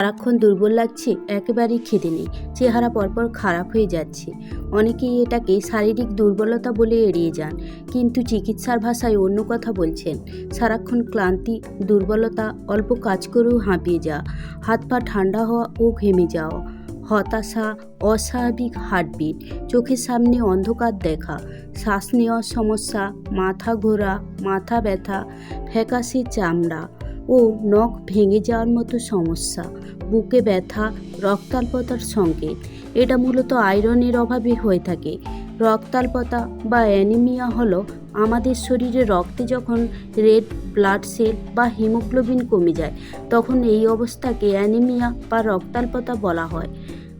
সারাক্ষণ দুর্বল লাগছে, একেবারেই খেতে নেই। চেহারা পরপর খারাপ হয়ে যাচ্ছে। অনেকেই এটাকে শারীরিক দুর্বলতা বলে এড়িয়ে যান, কিন্তু চিকিৎসার ভাষায় অন্য কথা বলছেন। সারাক্ষণ ক্লান্তি, দুর্বলতা, অল্প কাজ করেও হাঁপিয়ে যাওয়া, হাত পা ঠান্ডা হওয়া ও ঘেমে যাওয়া, হতাশা, অস্বাভাবিক হার্টবিট, চোখের সামনে অন্ধকার দেখা, শ্বাস নেওয়ার সমস্যা, মাথা ঘোরা, মাথা ব্যথা, ফ্যাকাশে চামড়া ও নখ ভেঙে যাওয়ার মতো সমস্যা, বুকে ব্যথা, রক্তাল্পতার সংকেত এটা মূলত আয়রনের অভাবে হয়ে থাকে। রক্তাল্পতা বা অ্যানিমিয়া হলো আমাদের শরীরে রক্তে যখন রেড ব্লাড সেল বা হিমোগ্লোবিন কমে যায়, তখন এই অবস্থাকে অ্যানিমিয়া বা রক্তাল্পতা বলা হয়।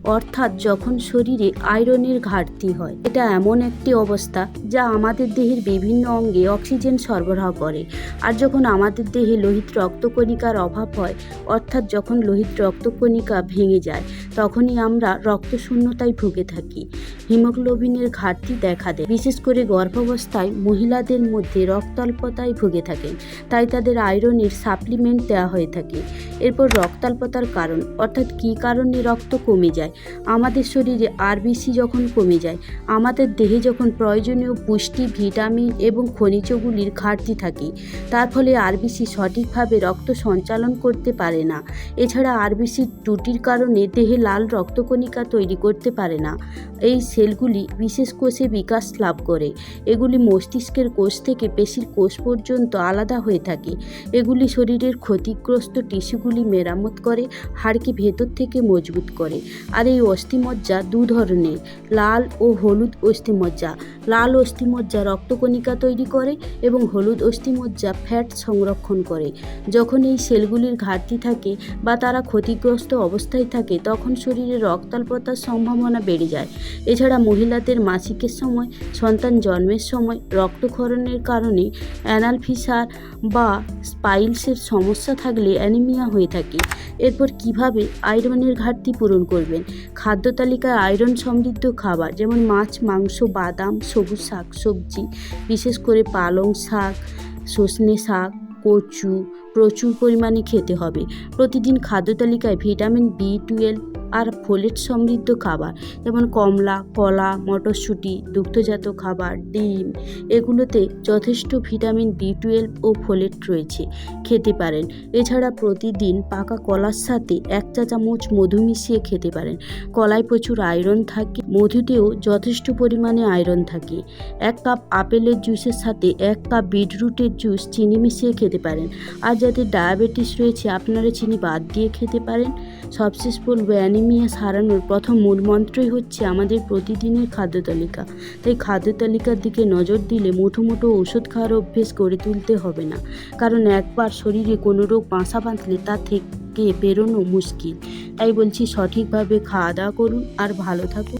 অর্থাৎ যখন শরীরে আয়রনের ঘাটতি হয়। এটা এমন একটি অবস্থা যা আমাদের দেহের বিভিন্ন অঙ্গে অক্সিজেন সরবরাহ করে। আর যখন আমাদের দেহে লোহিত রক্তকণিকার অভাব হয়, অর্থাৎ যখন লোহিত রক্তকণিকা ভেঙে যায়, তখনই আমরা রক্তশূন্যতায় ভুগে থাকি। হিমোগ্লোবিনের ঘাটতি দেখা দেয়। বিশেষ করে গর্ভাবস্থায় মহিলাদের মধ্যে রক্তাল্পতায় ভুগে থাকেন। তাই তাদের আয়রনের সাপ্লিমেন্ট দেওয়া হয়ে থাকে। এরপর রক্তাল্পতার কারণ, অর্থাৎ কী কারণে রক্ত কমে যায়? আমাদের শরীরে আরবিসি যখন কমে যায়, আমাদের দেহে যখন প্রয়োজনীয় পুষ্টি, ভিটামিন এবং খনিজগুলির ঘাটতি থাকে, তার ফলে আরবিসি সঠিকভাবে রক্ত সঞ্চালন করতে পারে না। এছাড়া আরবিসির ত্রুটির কারণে দেহে লাল রক্তকণিকা তৈরি করতে পারে না। এই সেলগুলি বিশেষ কোষে বিকাশ লাভ করে। এগুলি মস্তিষ্কের কোষ থেকে পেশির কোষ পর্যন্ত আলাদা হয়ে থাকে। এগুলি শরীরের ক্ষতিগ্রস্ত টিস্যুগুলি মেরামত করে, হাড়কে ভেতর থেকে মজবুত করে। আর এই অস্থিমজ্জা দু ধরনের, লাল ও হলুদ অস্থিমজ্জা। লাল অস্থিমজ্জা রক্তকণিকা তৈরি করে এবং হলুদ অস্থিমজ্জা ফ্যাট সংরক্ষণ করে। যখন এই সেলগুলির ঘাটতি থাকে বা তারা ক্ষতিগ্রস্ত অবস্থায় থাকে, তখন শরীরে রক্তাল্পতার সম্ভাবনা বেড়ে যায়। এছাড়া মহিলাদের মাসিকের সময়, সন্তান জন্মের সময় রক্তক্ষরণের কারণে অ্যানাল ফিসার বা স্পাইলসের সমস্যা থাকলে অ্যানিমিয়া হয়ে থাকে। এরপর কীভাবে আয়রনের ঘাটতি পূরণ করবেন? খাদ্য তালিকায় আয়রন সমৃদ্ধ খাবার যেমন মাছ, মাংস, বাদাম, সবুজ শাক, সবজি, বিশেষ করে পালং শাক, সজনে শাক, কচু প্রচুর পরিমাণে খেতে হবে। প্রতিদিন খাদ্য তালিকায় ভিটামিন বি টুয়েলভ আর ফোলেট সমৃদ্ধ খাবার, যেমন কমলা, কলা, মটরশুঁটি, দুগ্ধজাত খাবার, ডিম, এগুলোতে যথেষ্ট ভিটামিন বি টুয়েলভ ও ফোলেট রয়েছে। খেতে পারেন। এছাড়া প্রতিদিন পাকা কলার সাথে এক চা চামচ মধু মিশিয়ে খেতে পারেন। কলায় প্রচুর আয়রন থাকে মধুতেও যথেষ্ট পরিমাণে আয়রন থাকে। এক কাপ আপেলের জুসের সাথে এক কাপ বিটরুটের জুস চিনি মিশিয়ে খেতে পারেন। আর যাদের ডায়াবেটিস রয়েছে, আপনারা চিনি বাদ দিয়ে খেতে পারেন। সবশেষ বলব, অ্যানিমিয়া সারানোর প্রথম মূল মন্ত্রই হচ্ছে আমাদের প্রতিদিনের খাদ্য তালিকা। তাই খাদ্য তালিকার দিকে নজর দিলে মুঠো মুঠো ওষুধ খাওয়ার অভ্যেস গড়ে তুলতে হবে না। কারণ একবার শরীরে কোনো রোগ বাসা বাঁধলে তা থেকে বেরোনো মুশকিল। তাই বলছি সঠিকভাবে খাওয়া দাওয়া করুন আর ভালো থাকুন।